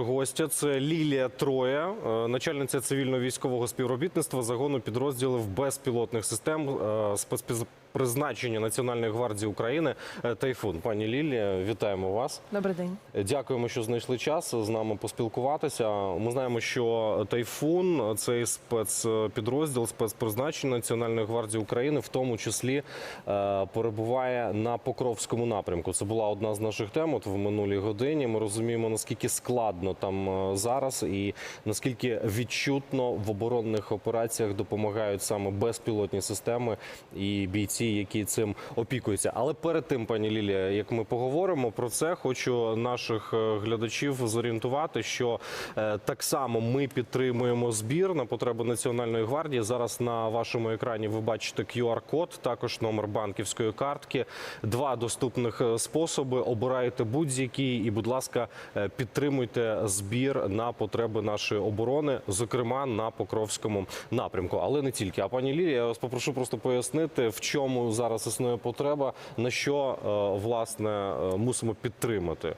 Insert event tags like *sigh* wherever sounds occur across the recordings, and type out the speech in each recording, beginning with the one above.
Гостя це Лілія Троя, е, начальниця цивільно-військового співробітництва загону підрозділів безпілотних систем е, спецпризначення Національної гвардії України е, Тайфун. Пані Лілія, вітаємо вас. Добрий день. Дякуємо, що знайшли час з нами поспілкуватися. Ми знаємо, що Тайфун цей спецпідрозділ спецпризначення Національної гвардії України, в тому числі е, перебуває на Покровському напрямку. Це була одна з наших тем. От в минулій годині ми розуміємо наскільки складно там е, зараз, і наскільки відчутно в оборонних операціях допомагають саме безпілотні системи і бійці, які цим опікуються. Але перед тим, пані Лілія, як ми поговоримо про це, хочу наших е, глядачів зорієнтувати, що е, так само ми підтримуємо збір на потреби Національної гвардії. Зараз на вашому екрані ви бачите QR-код, також номер банківської картки. Два доступних е, способи. Обирайте будь-який і, будь ласка, підтримуйте збір на потреби нашої оборони, зокрема на Покровському напрямку. Але не тільки. А пані Лілія, я вас попрошу просто пояснити, в чому зараз існує потреба, на що е, власне е, мусимо підтримати.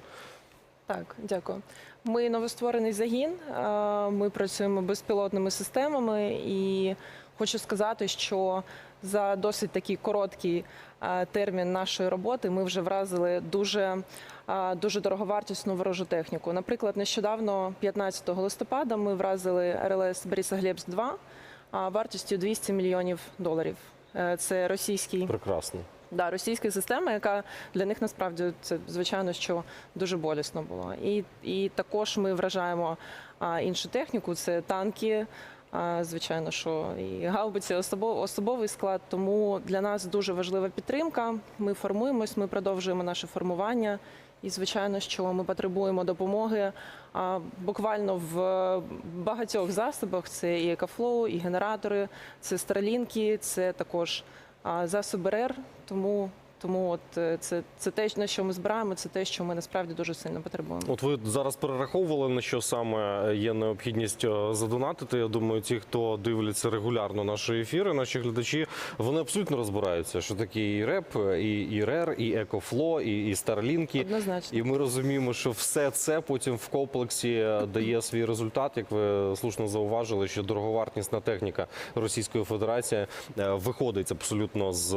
Так, дякую. Ми новостворений загін. е, Ми працюємо безпілотними системами, і хочу сказати, що за досить такий короткий термін нашої роботи ми вже вразили дуже, дуже дороговартісну ворожу техніку. Наприклад, нещодавно, 15 листопада, ми вразили РЛС Борисоглебськ 2 а, вартістю 200 мільйонів доларів. Е, Це російський Прекрасно. Да, російська система, яка для них насправді це звичайно що дуже болісно було. І, і також ми вражаємо а, іншу техніку, це танки. А, звичайно, що і гаубиці, особо- особовий склад. Тому для нас дуже важлива підтримка. Ми формуємось, ми продовжуємо наше формування. І звичайно, що ми потребуємо допомоги буквально в багатьох засобах. Це і екофлоу, і генератори, це стрелінки, це також засоби РЕР. Тому, тому от е, це, це те, на що ми збираємо, це те, що ми насправді дуже сильно потребуємо. От ви зараз перераховували на що саме є необхідність е, задонатити. Я думаю, ті, хто дивляться регулярно наші ефіри, наші глядачі, вони абсолютно розбираються, що таке і РЕП, і, і РЕР, і Екофло, і, і Старлінки. Однозначно. І ми розуміємо, що все це потім в комплексі дає свій результат. Як ви слушно зауважили, що дороговартісна техніка Російської Федерації е, виходить абсолютно з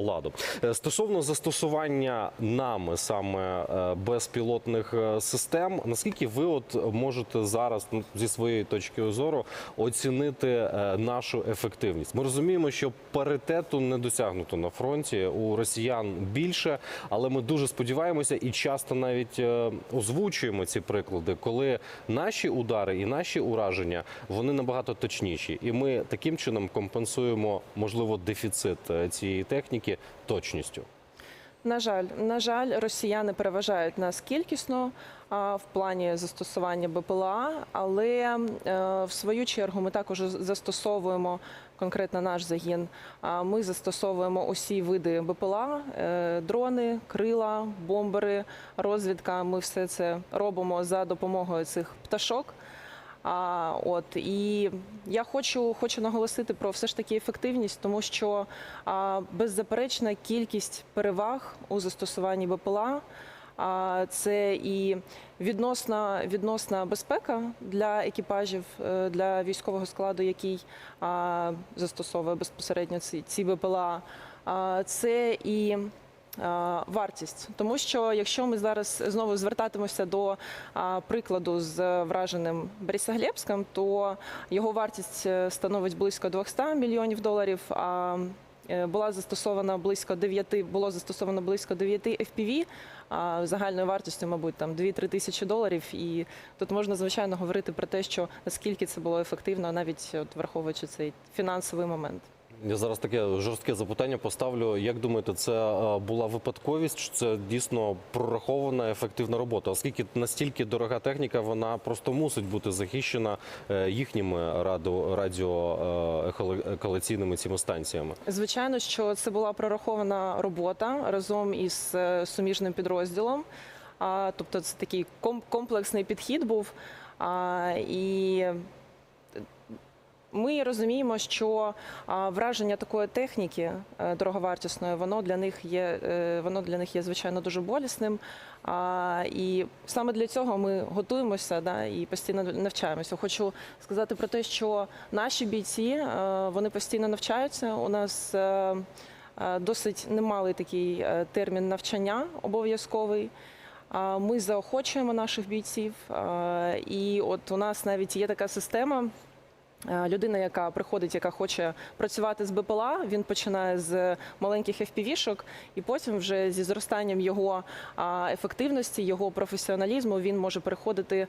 ладу. Е, Стосовно застосування нами саме е, безпілотних е, систем, наскільки ви от можете зараз ну, зі своєї точки зору оцінити е, нашу ефективність? Ми розуміємо, що паритету не досягнуто на фронті у росіян більше, але ми дуже сподіваємося і часто навіть озвучуємо ці приклади, коли наші удари і наші ураження вони набагато точніші, і ми таким чином компенсуємо можливо дефіцит цієї техніки точністю. На жаль, на жаль, росіяни переважають нас кількісно в плані застосування БПЛА, але е, в свою чергу ми також застосовуємо конкретно наш загін. Ми застосовуємо усі види БПЛА, е, дрони, крила, бомбери, розвідка. Ми все це робимо за допомогою цих пташок. А, от і я хочу, хочу наголосити про все ж таки ефективність, тому що а, беззаперечна кількість переваг у застосуванні БПЛА. А це і відносна, відносна безпека для екіпажів, е, для військового складу, який застосовує безпосередньо ці, ці БПЛА. Це і вартість, тому що якщо ми зараз знову звертатимемося до прикладу з враженим Борисоглебськом, то його вартість е, становить близько 200 мільйонів доларів. А е, була застосована близько 9, було застосовано близько 9 FPV, загальною вартістю, мабуть, там 2-3 тисячі доларів. І тут можна звичайно говорити про те, що наскільки це було ефективно, навіть от враховуючи цей фінансовий момент. Я зараз таке жорстке запитання поставлю. Як думаєте, це е, була випадковість? Чи це дійсно прорахована ефективна робота? Оскільки настільки дорога техніка, вона просто мусить бути захищена е, їхніми радіо, радіоеколекційними цими станціями. Звичайно, що це була прорахована робота разом із е, суміжним підрозділом. Тобто, це такий ком- комплексний підхід був. І Ми розуміємо, що враження такої техніки е, дороговартісної, воно для них є, е, воно для них є звичайно дуже болісним. І саме для цього ми готуємося да, і постійно навчаємося. Хочу сказати про те, що наші бійці е, вони постійно навчаються. У нас досить немалий такий термін навчання обов'язковий. Ми заохочуємо наших бійців, і от у нас навіть є така система. Е, Людина, яка приходить, яка хоче працювати з БПЛА, він починає з маленьких FPV-шок, і потім вже зі зростанням його ефективності, його професіоналізму, він може переходити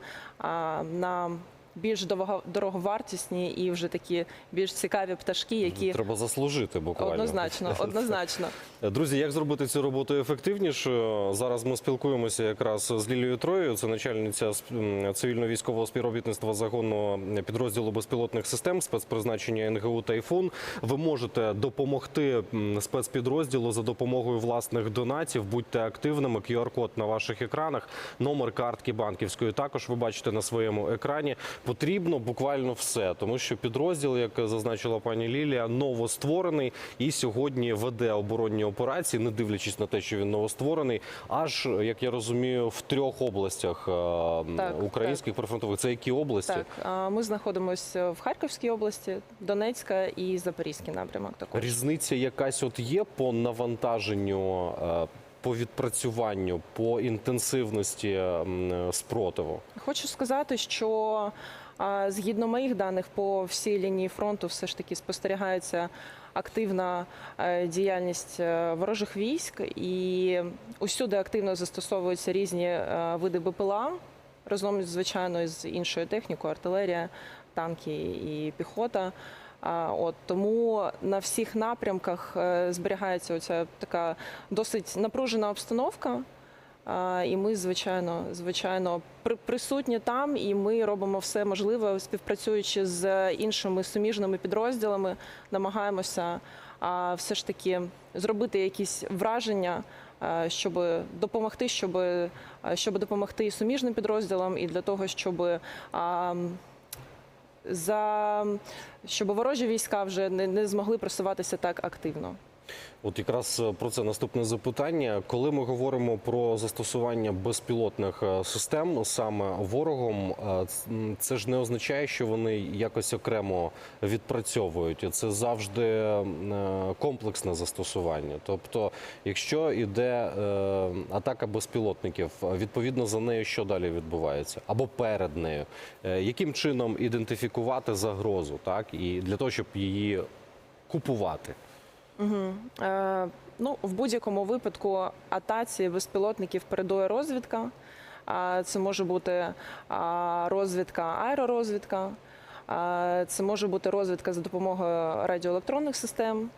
на більш дороговартісні і вже такі більш цікаві пташки, які Треба заслужити буквально. однозначно, *laughs* однозначно. Друзі, як зробити цю роботу ефективнішою? Зараз ми спілкуємося якраз з Лілією Троєю, це начальниця цивільно-військового співробітництва загонного підрозділу безпілотних систем спецпризначення НГУ Тайфун. Ви можете допомогти спецпідрозділу за допомогою власних донатів. Будьте активними. QR-код на ваших екранах, номер картки банківської. Також ви бачите на своєму екрані. Потрібно буквально все, тому що підрозділ, як зазначила пані Лілія, новостворений і сьогодні веде оборонні операції, не дивлячись на те, що він новостворений, аж як я розумію, в трьох областях е, Так, українських прифронтових. Це які області? Так, ми знаходимося в Харківській області, Донецька і Запорізький напрямок. Також Різниця якась от є по навантаженню, е, по відпрацюванню, по інтенсивності спротиву. Хочу сказати, що згідно моїх даних по всій лінії фронту, все ж таки спостерігається активна е, діяльність е, ворожих військ, і усюди активно застосовуються різні е, види БПЛА разом звичайно з іншою технікою, артилерія, танки і піхота. От тому на всіх напрямках е, зберігається оця така досить напружена обстановка. І ми, звичайно, звичайно, при- присутні там, і ми робимо все можливе, співпрацюючи з іншими суміжними підрозділами, намагаємося все ж таки зробити якісь враження, щоб допомогти, щоб, щоб допомогти і суміжним підрозділам, і для того, щоб за щоб ворожі війська вже не, не змогли просуватися так активно. От якраз е, про це наступне запитання. Коли ми говоримо про застосування безпілотних е, систем саме ворогом, е, це ж не означає, що вони якось окремо відпрацьовують. Це завжди комплексне застосування. Тобто, якщо йде атака безпілотників, відповідно за нею, що далі відбувається, або перед нею, яким чином ідентифікувати загрозу, так і для того, щоб її купувати. Е, ну, в будь-якому випадку атаці безпілотників передує розвідка. Це може бути розвідка, аеророзвідка, це може бути розвідка за допомогою радіоелектронних систем.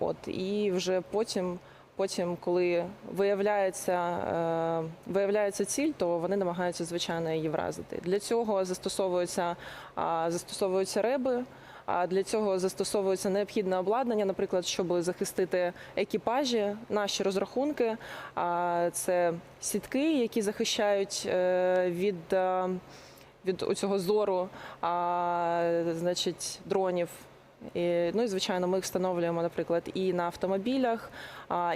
От, і вже потім, потім коли виявляється, е, виявляється ціль, то вони намагаються звичайно її вразити. Для цього застосовуються, застосовуються реби. А для цього застосовується необхідне обладнання, наприклад, щоб захистити екіпажі, наші розрахунки. Це сітки, які захищають е, від, е, від цього зору, значить, дронів. І, ну і звичайно, ми їх встановлюємо, наприклад, і на автомобілях,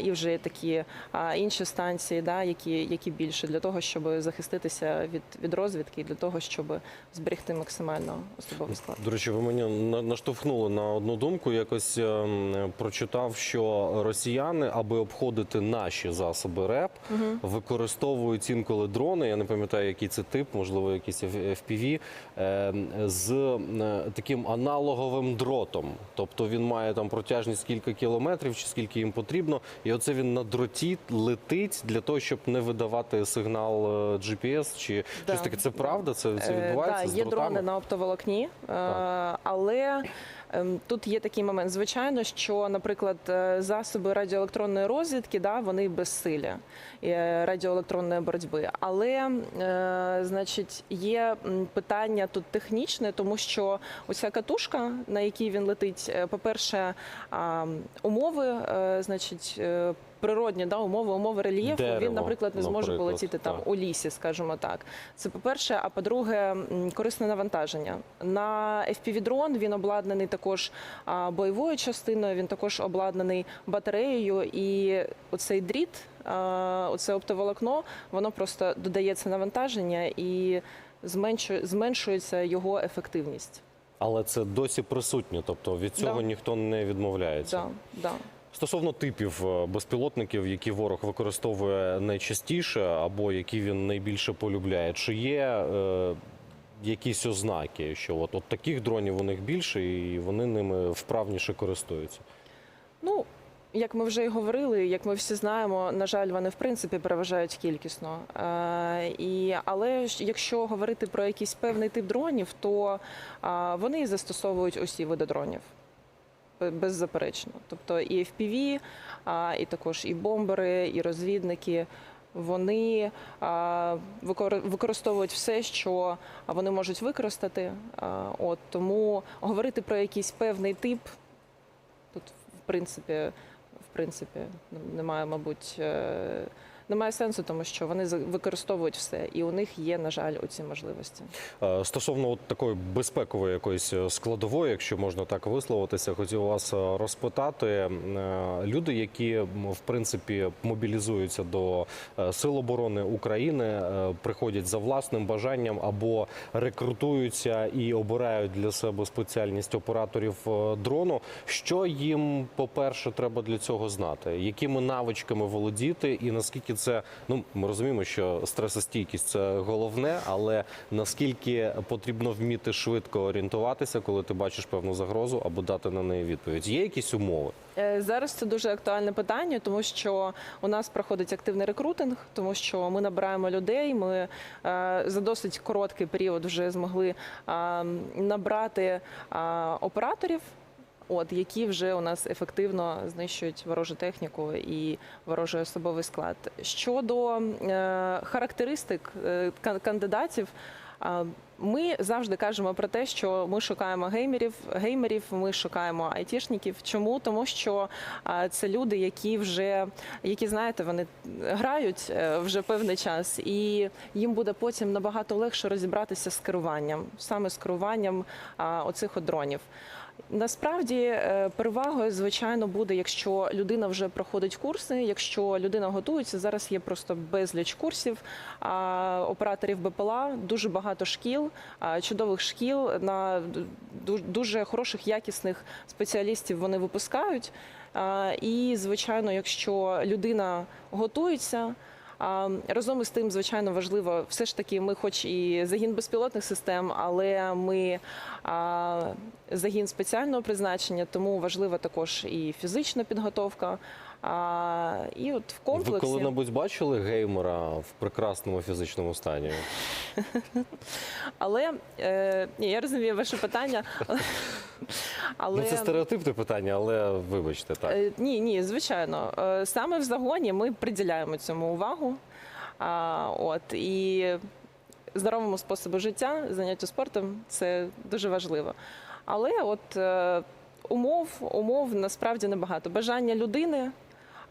і вже такі а, інші станції, да, які, які більше для того, щоб захиститися від, від розвідки, для того, щоб зберегти максимально особовий склад. До речі, ви мене на- наштовхнули на одну думку. Якось ем, прочитав, що росіяни, аби обходити наші засоби РЕП, використовують інколи дрони. Я не пам'ятаю, який це тип, можливо, якийсь FPV, ем, з е, таким аналоговим дротом. Тобто він має там протяжність кілька кілометрів, чи скільки їм потрібно, і оце він на дроті летить для того, щоб не видавати сигнал е, GPS чи Да. щось таке. Це правда? Це, це Е, відбувається Так, з є дротами? дрони на оптоволокні, е, але тут є такий момент. Звичайно, що, наприклад, е, засоби радіоелектронної розвідки, да, вони безсилі е, радіоелектронної боротьби. Але, е, значить, є питання тут технічне, тому що оця катушка, на якій він летить, е, по-перше, умови, значить. Природні да, умови, умови рельєфу, Дерево, він, наприклад, не зможе наприклад, полетіти там так. у лісі, скажімо так. Це по-перше. А по-друге, корисне навантаження. На FPV-дрон він обладнаний також бойовою частиною, він також обладнаний батареєю. І оцей дріт, оце оптоволокно, воно просто додається навантаження і зменшує, зменшується його ефективність. Але це досі присутнє, тобто від цього Да. ніхто не відмовляється. Да, да. Стосовно типів е, безпілотників, які ворог використовує найчастіше або які він найбільше полюбляє, чи є е, якісь ознаки, що от, от таких дронів у них більше і вони ними вправніше користуються? Ну, як ми вже й говорили, як ми всі знаємо, на жаль, вони в принципі переважають кількісно. Е, і, але якщо говорити про якийсь певний тип дронів, то е, вони застосовують усі види дронів. Бе- Беззаперечно. Тобто і FPV, і також і бомбери, і розвідники. Вони використовують все, що вони можуть використати. От тому говорити про якийсь певний тип тут, в принципі, в принципі, немає, мабуть, е, немає сенсу, тому що вони використовують все, і у них є, на жаль, оці можливості. Е, Стосовно от такої безпекової якоїсь е, складової, якщо можна так висловитися, хотів вас е, розпитати. Люди, які в принципі мобілізуються до Сил оборони України, приходять за власним бажанням або рекрутуються і обирають для себе спеціальність операторів дрону. Що їм, по-перше, треба для цього знати? Якими навичками володіти, і наскільки це ну ми розуміємо, що стресостійкість це головне, але наскільки потрібно вміти швидко орієнтуватися, коли ти бачиш певну загрозу, або дати на неї відповідь? Є якісь умови? Е, Зараз це дуже актуальне питання, тому що у нас проходить активний рекрутинг, тому що ми набираємо людей. Ми е, за досить короткий період вже змогли набрати операторів. От які вже у нас ефективно знищують ворожу техніку і ворожий особовий склад. Щодо е, характеристик е, кандидатів, ми завжди кажемо про те, що ми шукаємо геймерів, геймерів, ми шукаємо айтішників. Чому? Тому що це люди, які вже які знаєте, вони грають е, вже певний час, і їм буде потім набагато легше розібратися з керуванням, саме з керуванням оцих дронів. Насправді е, перевагою, звичайно, буде, якщо людина вже проходить курси, якщо людина готується. Зараз є просто безліч курсів а, операторів БПЛА, дуже багато шкіл, чудових шкіл на дуже хороших, якісних спеціалістів вони випускають. І, звичайно, якщо людина готується. Разом із тим, звичайно, важливо, все ж таки, ми, хоч і загін безпілотних систем, але ми загін спеціального призначення, тому важлива також і фізична підготовка. А, і от в Ви коли-небудь бачили геймера в прекрасному фізичному стані? але е, ні, я розумію ваше питання. Але Ну це стереотипне питання, але вибачте так. Е, Ні, ні, звичайно. Е, Саме в загоні ми приділяємо цьому увагу. А, От і здоровому способу життя, заняттю спортом це дуже важливо. Але от е, умов, умов насправді небагато. Бажання людини.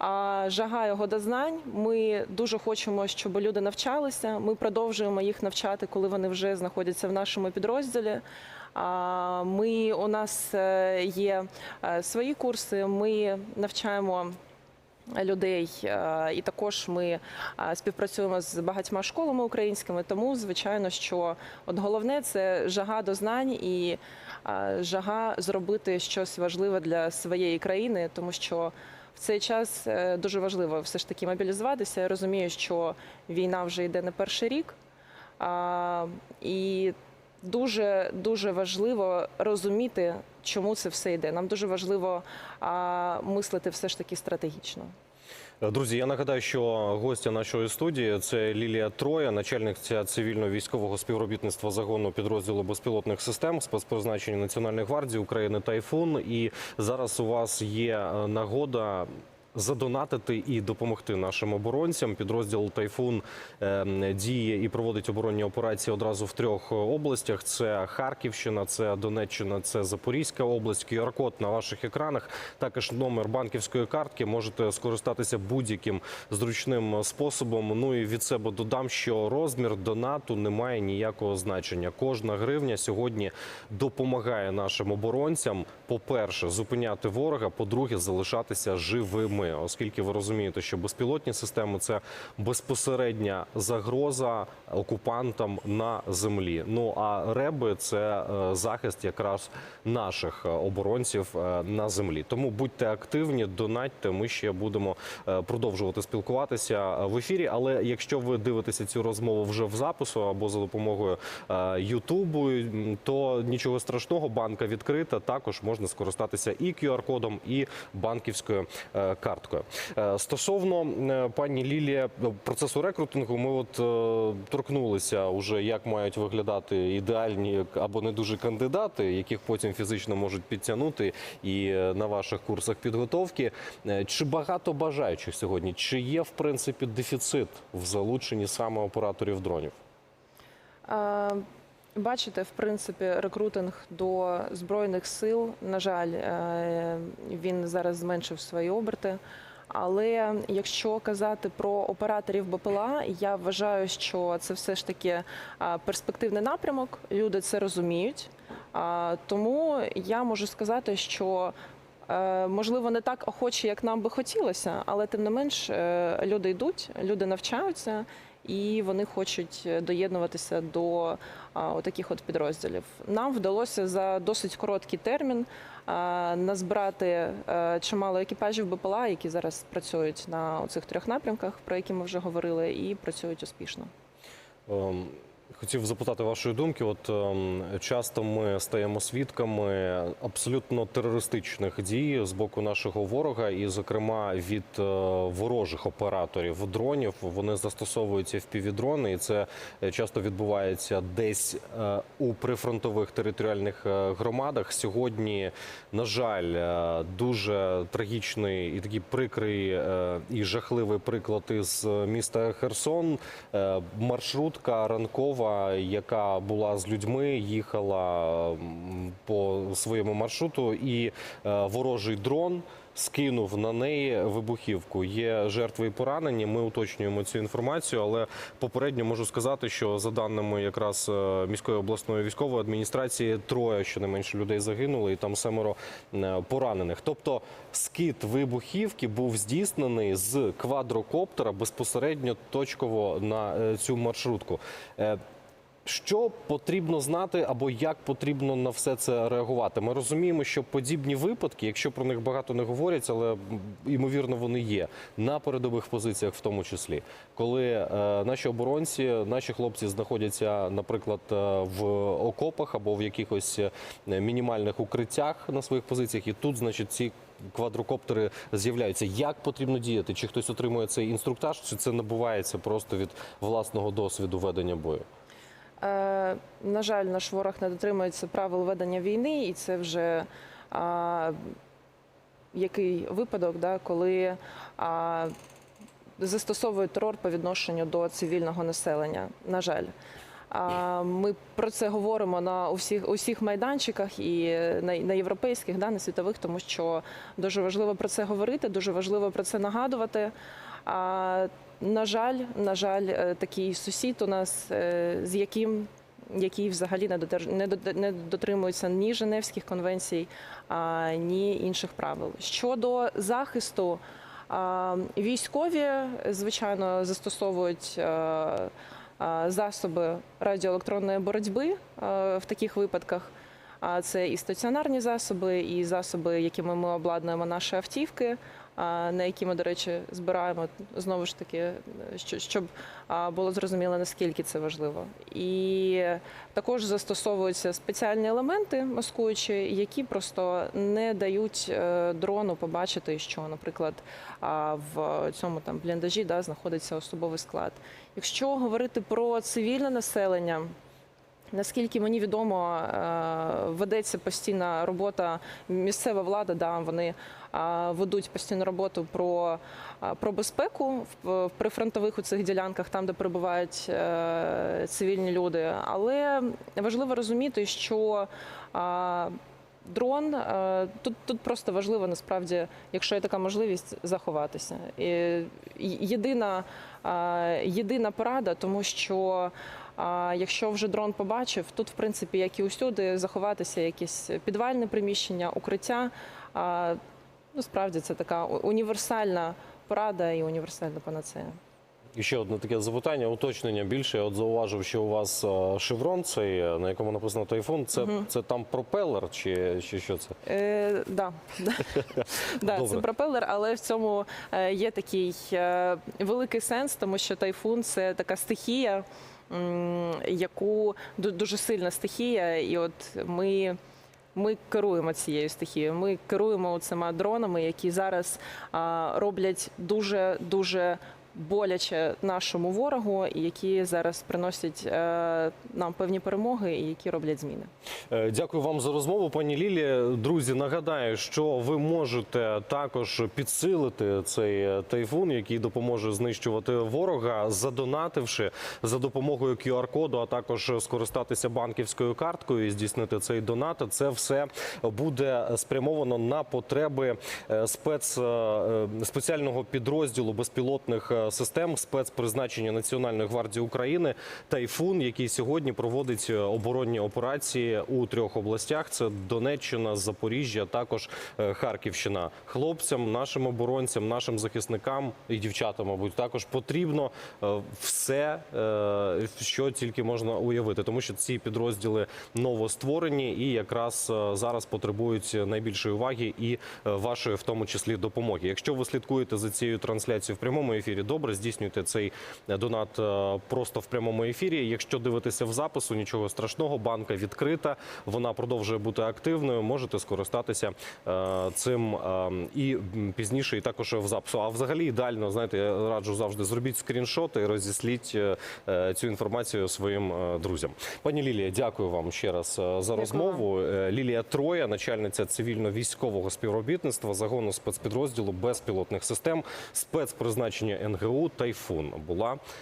А жага його до знань. Ми дуже хочемо, щоб люди навчалися. Ми продовжуємо їх навчати, коли вони вже знаходяться в нашому підрозділі. Ми у нас е, є е, свої курси. Ми навчаємо. Людей е, і також ми співпрацюємо з багатьма школами українськими. Тому звичайно, що от головне це жага до знань і жага зробити щось важливе для своєї країни, тому що цей час е, дуже важливо все ж таки мобілізуватися. Я розумію, що війна вже йде не перший рік. І дуже дуже важливо розуміти, чому це все йде. Нам дуже важливо мислити все ж таки стратегічно. Друзі, я нагадаю, що гостя нашої студії це Лілія Троя, начальниця цивільно-військового співробітництва загону підрозділу безпілотних систем спецпризначення Національної гвардії України Тайфун. І зараз у вас є е, нагода задонатити і допомогти нашим оборонцям. Підрозділ Тайфун е, діє і проводить оборонні операції одразу в трьох областях: це Харківщина, це Донеччина, це Запорізька область. QR-код на ваших екранах. Також номер банківської картки. Можете скористатися будь-яким зручним способом. Ну і від себе додам, що розмір донату не має ніякого значення. Кожна гривня сьогодні допомагає нашим оборонцям. По-перше, зупиняти ворога. По-друге, залишатися живими, оскільки ви розумієте, що безпілотні системи це безпосередня загроза окупантам на землі. Ну а реби це е, захист якраз наших е, оборонців е, на землі. Тому будьте активні, донатьте. Ми ще будемо продовжувати спілкуватися в ефірі. Але якщо ви дивитеся цю розмову вже в запису або за допомогою Ютубу, то нічого страшного, банка відкрита. Також можна скористатися і QR-кодом, і банківською е, карткою. Е, Стосовно е, пані Лілія процесу рекрутингу, ми от е, торкнулися уже, як мають виглядати ідеальні або не дуже кандидати, яких потім фізично можуть підтягнути і на ваших курсах підготовки. Чи багато бажаючих сьогодні? Чи є в принципі дефіцит в залученні саме операторів дронів? Е, Бачите, в принципі, рекрутинг до збройних сил, на жаль, е, він зараз зменшив свої оберти. Але якщо казати про операторів БПЛА, я вважаю, що це все ж таки перспективний напрямок. Люди це розуміють. Тому я можу сказати, що е, можливо не так охоче, як нам би хотілося, але тим не менш е, люди йдуть, люди навчаються. І вони хочуть доєднуватися до таких от підрозділів. Нам вдалося за досить короткий термін назбирати а, чимало екіпажів БПЛА, які зараз працюють на цих трьох напрямках, про які ми вже говорили, і працюють успішно. Ем, Хотів запитати вашої думки. От ем, часто ми стаємо свідками абсолютно терористичних дій з боку нашого ворога, і, зокрема, від е, ворожих операторів дронів. Вони застосовуються в дрони, і це е, часто відбувається десь е, у прифронтових територіальних громадах. Сьогодні, на жаль, дуже трагічний і такий прикрий і жахливий приклад із міста Херсон. Маршрутка ранкова, яка була з людьми, їхала по своєму маршруту, і е, ворожий дрон. Скинув на неї вибухівку. Є жертви і поранені. Ми уточнюємо цю інформацію, але попередньо можу сказати, що за даними якраз е, міської обласної військової адміністрації, троє щонайменше людей загинули, і там семеро е, поранених. Тобто скид вибухівки був здійснений з квадрокоптера безпосередньо точково на е, цю маршрутку. Що потрібно знати або як потрібно на все це реагувати? Ми розуміємо, що подібні випадки, якщо про них багато не говорять, але ймовірно вони є на передових позиціях, в тому числі, коли е, наші оборонці, наші хлопці знаходяться, наприклад, е, в окопах або в якихось е, мінімальних укриттях на своїх позиціях, і тут, значить, ці квадрокоптери з'являються. Як потрібно діяти? Чи хтось отримує цей інструктаж, чи це набувається просто від власного досвіду ведення бою? Е, на жаль, наш ворог не дотримується правил ведення війни, і це вже який випадок, коли а, застосовують терор по відношенню до цивільного населення. На жаль. Ми про це говоримо на усіх усіх майданчиках і на, на європейських, да, на світових, тому що дуже важливо про це говорити, дуже важливо про це нагадувати. На жаль, на жаль, е, такий сусід у нас, е, з яким який взагалі не дотримується ні Женевських конвенцій, ні інших правил. Щодо захисту, військові звичайно застосовують. е, Засоби радіоелектронної боротьби в таких випадках. А це і стаціонарні засоби, і засоби, якими ми обладнуємо наші автівки, на які ми, до речі, збираємо знову ж таки, що- щоб було зрозуміло, наскільки це важливо. І також застосовуються спеціальні елементи маскуючі, які просто не дають е, дрону побачити, що, наприклад, в цьому там бліндажі да, знаходиться особовий склад. Якщо говорити про цивільне населення. Наскільки мені відомо, е, ведеться постійна робота. Місцева влада, да, вони е, ведуть постійну роботу про, е, про безпеку в прифронтових у цих ділянках, там, де перебувають цивільні люди. Але важливо розуміти, що дрон тут, тут просто важливо насправді, якщо є така можливість, заховатися. І єдина, єдина порада, тому що. А якщо вже дрон побачив, тут в принципі, як і усюди, заховатися якесь підвальне приміщення, укриття. А, ну, справді це така універсальна порада і універсальна панацея. І ще одне таке запитання, уточнення більше. Я от зауважив, що у вас е, шеврон цей, е, на якому написано тайфун. Це, це там пропелер чи, чи що це? Е, да. *laughs* да. це пропелер, але в цьому е, є такий великий сенс, тому що тайфун це така стихія, яку дуже сильна стихія, і от ми. Ми керуємо цією стихією. Ми керуємо цими дронами, які зараз а, роблять дуже дуже боляче нашому ворогу, які зараз приносять е, нам певні перемоги, і які роблять зміни. Е, Дякую вам за розмову, пані Лілі. Друзі, нагадаю, що ви можете також підсилити цей тайфун, який допоможе знищувати ворога, задонативши за допомогою QR-коду, а також скористатися банківською карткою і здійснити цей донат. Це все буде спрямовано на потреби е, спец спеціального підрозділу безпілотних систем спецпризначення Національної гвардії України Тайфун, який сьогодні проводить е, оборонні операції у трьох областях: це Донеччина, Запоріжжя, також е, Харківщина. Хлопцям, нашим оборонцям, нашим захисникам і дівчатам, мабуть, також потрібно е, все, що тільки можна уявити, тому що ці підрозділи новостворені і якраз зараз потребують найбільшої уваги і вашої, в тому числі, допомоги. Якщо ви слідкуєте за цією трансляцією в прямому ефірі, добре здійснюйте цей е, донат е, просто в прямому ефірі. Якщо дивитеся в запису, нічого страшного, банка відкрита, вона продовжує бути активною. Можете скористатися е, цим і пізніше, і також в запису. А взагалі ідеально, знаєте, я раджу завжди зробіть скріншоти і розісліть цю інформацію своїм друзям. Пані Лілія, дякую вам ще раз за розмову. Лілія Троя, начальниця цивільно-військового співробітництва загону спецпідрозділу безпілотних систем спецпризначення НГУ Тайфун була